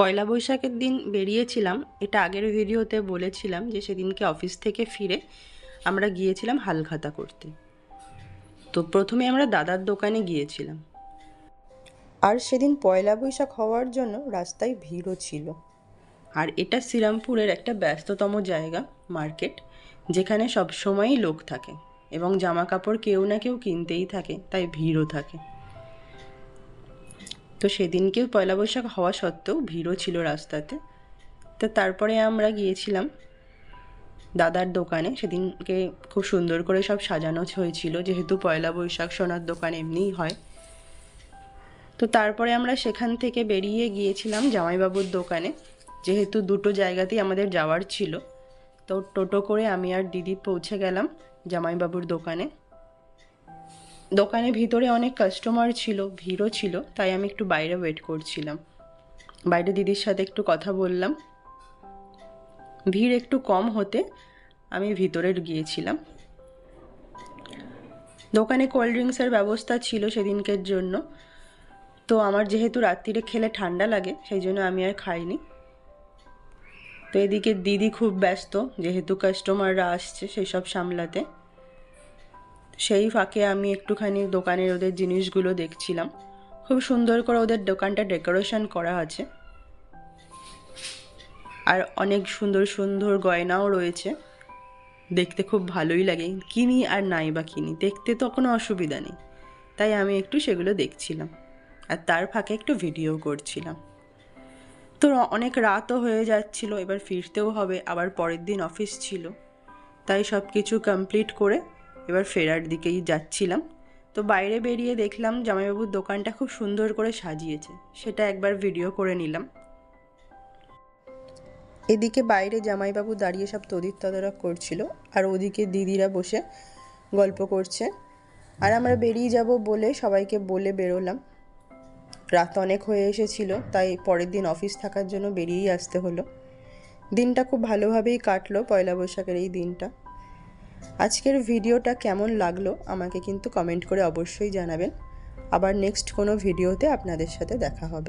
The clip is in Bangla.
পয়লা বৈশাখের দিন বেরিয়েছিলাম। এটা আগের ভিডিওতে বলেছিলাম যে সেদিনকে অফিস থেকে ফিরে আমরা গিয়েছিলাম হালখাতা করতে। তো প্রথমে আমরা দাদার দোকানে গিয়েছিলাম। আর সেদিন পয়লা বৈশাখ হওয়ার জন্য রাস্তায় ভিড়ও ছিল। আর এটা শ্রীরামপুরের একটা ব্যস্ততম জায়গা, মার্কেট, যেখানে সব সময়ই লোক থাকে এবং জামা কাপড় কেউ না কেউ কিনতেই থাকে, তাই ভিড়ও থাকে। তো সেদিনকেও পয়লা বৈশাখ হওয়া সত্ত্বেও ভিড়ও ছিল রাস্তাতে। তো তারপরে আমরা গিয়েছিলাম দাদার দোকানে। সেদিনকে খুব সুন্দর করে সব সাজানো হয়েছিল, যেহেতু পয়লা বৈশাখ সোনার দোকান এমনিই হয়। তো তারপরে আমরা সেখান থেকে বেরিয়ে গিয়েছিলাম জামাইবাবুর দোকানে। যেহেতু দুটো জায়গাতেই আমাদের যাওয়ার ছিল, তো টোটো করে আমি আর দিদি পৌঁছে গেলাম জামাইবাবুর দোকানে। দোকানের ভিতরে অনেক কাস্টমার ছিল, ভিড়ও ছিল, তাই আমি একটু বাইরে ওয়েট করছিলাম। বাইরে দিদির সাথে একটু কথা বললাম। ভিড় একটু কম হতে আমি ভিতরে গিয়েছিলাম। দোকানে কোল্ড ড্রিঙ্কসের ব্যবস্থা ছিল সেদিনকের জন্য। তো আমার যেহেতু রাত্রিরে খেলে ঠান্ডা লাগে, সেই জন্য আমি আর খাইনি। তো এদিকে দিদি খুব ব্যস্ত, যেহেতু কাস্টমাররা আসছে সেই সব সামলাতে। সেই ফাঁকে আমি একটুখানি দোকানের ওদের জিনিসগুলো দেখছিলাম। খুব সুন্দর করে ওদের দোকানটা ডেকোরেশন করা আছে। আর অনেক সুন্দর সুন্দর গয়নাও রয়েছে। দেখতে খুব ভালোই লাগে। কিনি আর নাই বা কিনি, দেখতে তো কোনো অসুবিধা নেই। তাই আমি একটু সেগুলো দেখছিলাম। আর তার ফাঁকে একটু ভিডিও করছিলাম। তো অনেক রাতও হয়ে যাচ্ছিল, এবার ফিরতেও হবে, আবার পরের দিন অফিস ছিল। তাই সব কিছু কমপ্লিট করে এবার ফেরার দিকেই যাচ্ছিলাম। তো বাইরে বেরিয়ে দেখলাম জামাইবাবুর দোকানটা খুব সুন্দর করে সাজিয়েছে। সেটা একবার ভিডিও করে নিলাম। এদিকে বাইরে জামাইবাবু দাঁড়িয়ে সব তদির তদারক করছিল, আর ওদিকে দিদিরা বসে গল্প করছে। আর আমরা বেরিয়ে যাব বলে সবাইকে বলে বেরোলাম। রাত অনেক হয়ে এসেছিল, তাই পরের দিন অফিস থাকার জন্য বেরিয়েই আসতে হলো। দিনটা খুব ভালোভাবেই কাটলো পয়লা বৈশাখের এই দিনটা। আজকের ভিডিওটা কেমন লাগল আমাকে কিন্তু কমেন্ট করে অবশ্যই জানাবেন। আবার নেক্সট কোনো ভিডিওতে আপনাদের সাথে দেখা হবে।